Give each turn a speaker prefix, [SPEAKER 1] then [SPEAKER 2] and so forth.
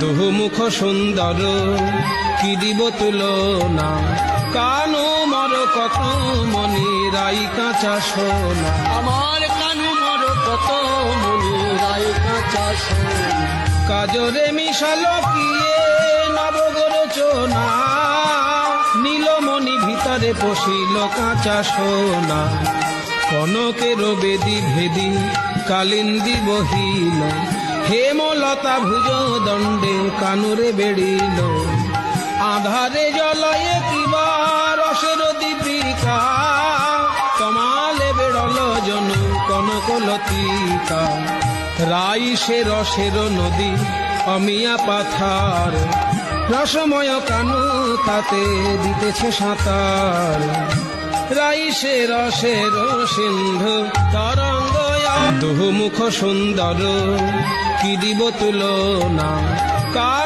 [SPEAKER 1] দুহুমুখ সুন্দর কি দিব তুলনা? কানু মর কত মনি রাই কাঁচা সোনা।
[SPEAKER 2] আমার কানু মর কত মনি রায় কাঁচা সোনা।
[SPEAKER 1] কাজরে মিশালো কিয়ে নবগরচনা নীলমণি ভিতরে পশিল কাঁচা সোনা। কনকের বেদি ভেদি কালিন্দি বহিল। হেমলতা ভুজ দণ্ডে কানুরে বেড়িল। আধারে জলয়ে কিবা রসের দীপিকা। কমালে বেড়ল জনু কনকলতিকা রাই সে রসের নদী অমিয়া পাথার। রসময় কানু তাতে দিতেছে সাঁতার। রাই সে রসের সিন্ধু তরঙ্গ দুহুমুখ সুন্দর কি দিব তুলনা? কানু